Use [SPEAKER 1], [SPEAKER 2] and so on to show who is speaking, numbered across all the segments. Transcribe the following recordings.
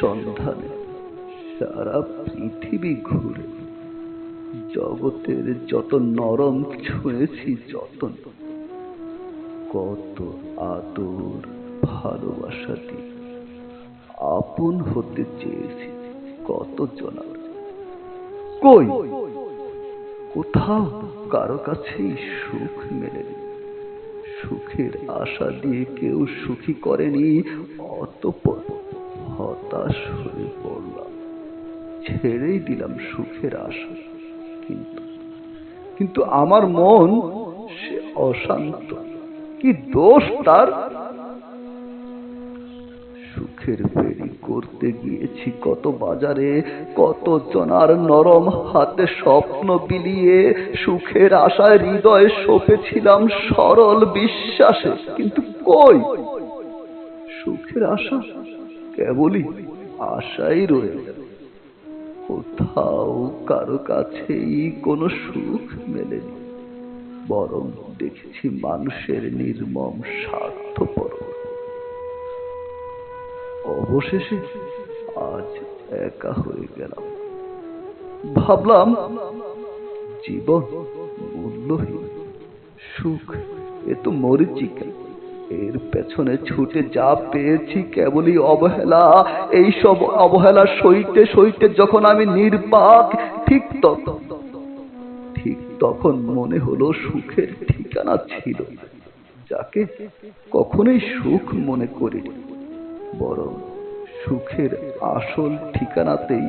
[SPEAKER 1] সন্ধানে সারা পৃথিবী ঘুরে জগতের যত নরম ছুঁয়েছি যতন, কত আদর ভালোবাসা দিয়ে আপন হতে চেয়েছি কত জনার কই? কোথাও কারও কাছেই সুখ মেলেনি। সুখের আশা দিয়ে কেউ সুখী করেনি, অতপর হতাশ হয়ে পড়লাম। ছেড়েই দিলাম সুখের আশা। কিন্তু কিন্তু আমার মন সে অশান্ত। কি দোষ তার? সুখের ফেরি করতে গিয়েছি কত বাজারে, কত জনার নরম হাতে স্বপ্ন বিলিয়ে, সুখের আশায় হৃদয়ে সপেছিলাম সরল বিশ্বাসে। কিন্তু কই? সুখের আশা? কেবলই আশাই রয়ে কোথাও কারও কাছেই কোনো সুখ মেলেনি। বরং দেখেছি মানুষের নির্মম স্বার্থপর। অবশেষে আজ একা হয়ে গেলাম। ভাবলাম জীবন মূল্যহীন। সুখ এ তো মরিচিকা এর পেছনে ছুটে যা পেয়েছি কেবলই অবহেলা। এই সব অবহেলা সইতে সইতে যখন আমি নির্বাক, ঠিক তখন ঠিক তখন মনে হলো সুখের ঠিকানা ছিল। যাকে কখনোই সুখ মনে করিনি। বরং সুখের আসল ঠিকানাতেই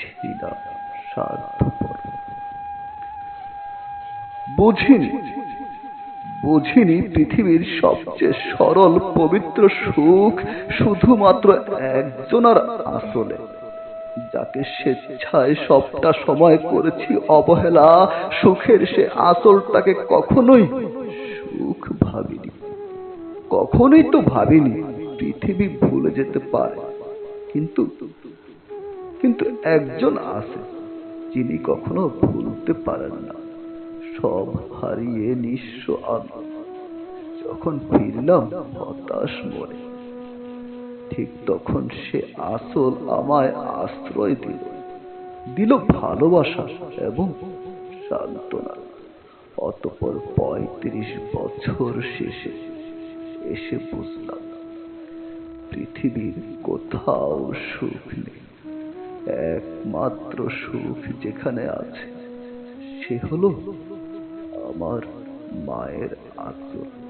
[SPEAKER 1] ছিলাম স্বার্থপর। বুঝিনি বুঝিনি পৃথিবীর সবচেয়ে সরল পবিত্র সুখ শুধুমাত্র একজনের আসলে। যাকে স্বেচ্ছায় সবটা সময় করেছি অবহেলা, সুখের সে আসলটাকে কখনোই সুখ ভাবিনি। কখনোই তো ভাবিনি পৃথিবী ভুলে যেতে পারে। কিন্তু কিন্তু একজন আছে যিনি কখনো ভুলতে পারেন না। সব হারিয়ে নিঃস্ব আমি। যখন ফিরলাম, হতাশ মনে। ঠিক তখন সে আসল আমায় আশ্রয় দিল। দিল ভালোবাসা এবং সান্ত্বনা। অতপর পঁয়ত্রিশ বছর শেষে এসে বুঝলাম, পৃথিবীর কোথাও সুখ নেই। একমাত্র সুখ যেখানে আছে, সে হলো আমার মায়ের আচরণ